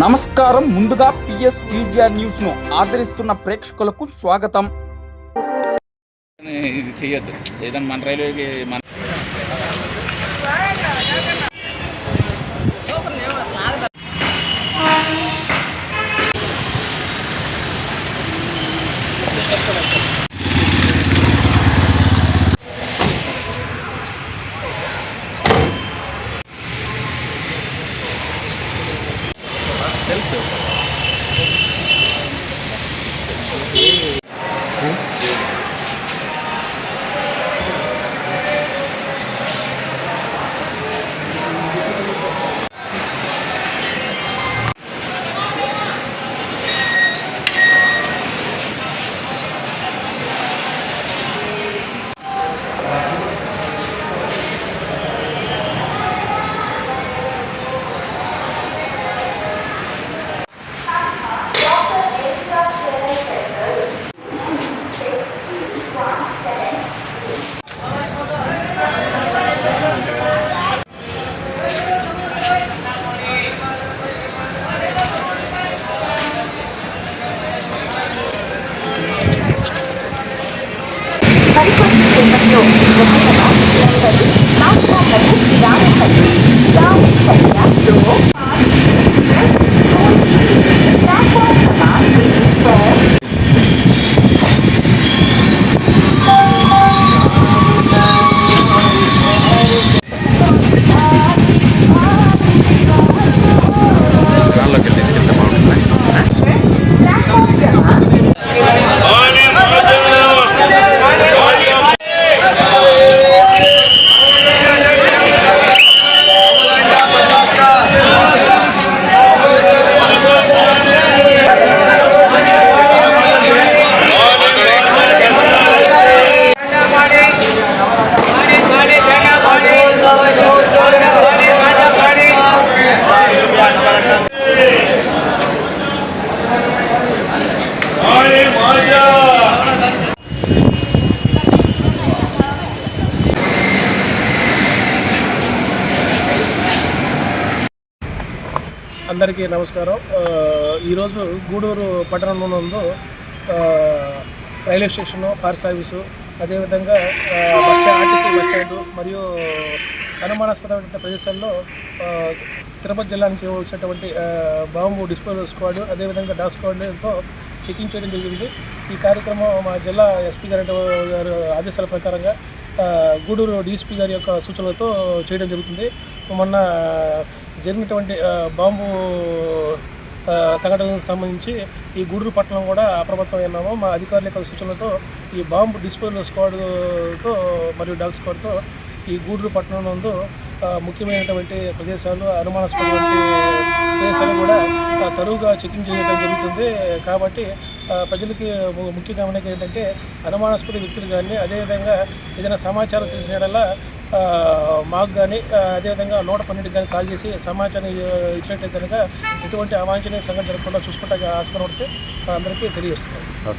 నమస్కారం. ముందుగా PS VGR న్యూస్ను ఆదరిస్తున్న ప్రేక్షకులకు స్వాగతం. ఇది చేయొద్దు ఏదైనా మన రైల్వేకి మన ですよは。有皆様お疲れ様で。అందరికీ నమస్కారం. ఈరోజు గూడూరు పట్టణంలో నందు రైల్వే స్టేషను కార్ సర్వీసు అదేవిధంగా bus stand RTC bus stand మరియు అనుమానాస్పదమైన ప్రదేశాల్లో తిరుపతి జిల్లా నుంచి వచ్చినటువంటి బాంబు డిస్పోజల్ స్క్వాడ్ అదేవిధంగా డాస్ స్క్వాడ్తో చెకింగ్ చేయడం జరిగింది. ఈ కార్యక్రమం మా జిల్లా ఎస్పీ గారి గారు ఆదేశాల ప్రకారంగా గూడూరు డీఎస్పీ గారి యొక్క సూచనలతో చేయడం జరుగుతుంది. మొన్న జరిగినటువంటి బాంబు సంఘటనకు సంబంధించి ఈ గూడూరు పట్టణం కూడా అప్రమత్తమైనాము మా అధికారుల యొక్క సూచనలతో ఈ బాంబు డిస్పోజల్ స్క్వాడ్తో మరియు డాగ్ స్క్వాడ్తో ఈ గూడూరు పట్టణం నందు ముఖ్యమైనటువంటి ప్రదేశాలు అనుమానాస్పదమైన ప్రదేశాలు కూడా తరువుగా చెకింగ్ చేయడం జరుగుతుంది. కాబట్టి ప్రజలకి ముఖ్య గమనిక ఏంటంటే అనుమానాస్పద వ్యక్తులు కానీ అదేవిధంగా ఏదైనా సమాచారం తెలిసిన యెడల, ఆ, మాకు కానీ అదేవిధంగా నూట పన్నెండుకి కానీ కాల్ చేసి సమాచారం ఇ- ఇచ్చినట్టయితే కనుక ఎటువంటి అవాంఛనీయ సంఘటన జరగకుండా చూసుకుంటా ఆస్కారం పడితే అందరికీ తెలియజేస్తున్నాం.